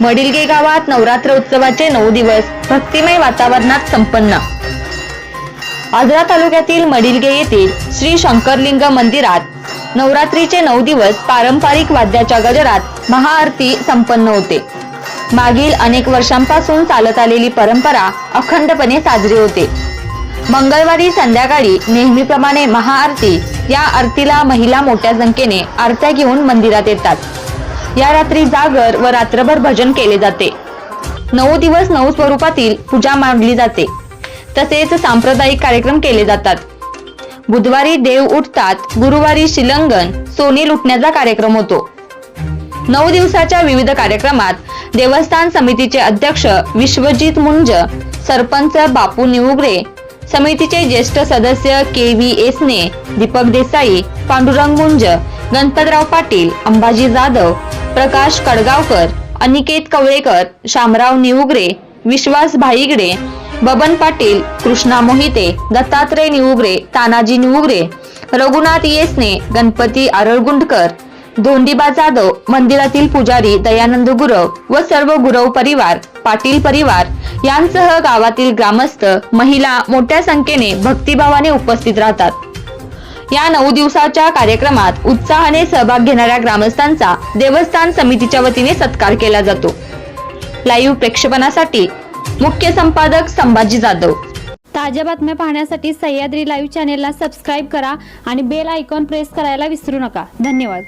मडिलगे गावात नवरात्र उत्सवाचे नऊ दिवस भक्तिमय वातावरणात संपन्न. आजरा तालुक्यातील मडिलगे येथील श्री शंकरलिंग मंदिरात नवरात्रीचे नऊ दिवस पारंपरिक वाद्याच्या गजरात महाआरती संपन्न होते. मागील अनेक वर्षांपासून चालत आलेली परंपरा अखंडपणे साजरी होते. मंगळवारी संध्याकाळी नेहमीप्रमाणे महाआरती या आरतीला महिला मोठ्या संख्येने आरत्या घेऊन मंदिरात येतात. या रात्री जागर व रात्रभर भजन केले जाते. नऊ दिवस नऊ स्वरूपातील पूजा मांडली जाते. तसेच सांप्रदायिक कार्यक्रम केले जातात. बुधवारी देव उठतात गुरुवारी शिलंगन सोने लुटण्याचा कार्यक्रम होतो. नऊ दिवसाच्या विविध कार्यक्रमात देवस्थान समितीचे अध्यक्ष विश्वजित मुंज सरपंच बापू निवगरे समितीचे ज्येष्ठ सदस्य के व्ही एसने दीपक देसाई पांडुरंग मुंज गणपतराव पाटील अंबाजी जाधव प्रकाश कडगावकर अनिकेत कवळेकर शामराव निउगरे विश्वास भाईगडे बबन पाटील कृष्णा मोहिते दत्तात्रय निउगरे तानाजी निउगरे रघुनाथ येसने गणपती आरळगुंडकर धोंडीबा जाधव मंदिरातील पुजारी दयानंद गुरव व सर्व गुरव परिवार पाटील परिवार यांसह गावातील ग्रामस्थ महिला मोठ्या संख्येने भक्तिभावाने उपस्थित राहतात. या नऊ दिवसाच्या कार्यक्रमात उत्साहाने सहभाग घेणाऱ्या ग्रामस्थांचा देवस्थान समितीच्या वतीने सत्कार केला जातो. लाईव्ह प्रेक्षेपणासाठी मुख्य संपादक संभाजी जाधव. ताज्या बातम्या पाहण्यासाठी सह्याद्री लाईव्ह चॅनेलला सबस्क्राईब करा आणि बेल आयकॉन प्रेस करायला विसरू नका. धन्यवाद.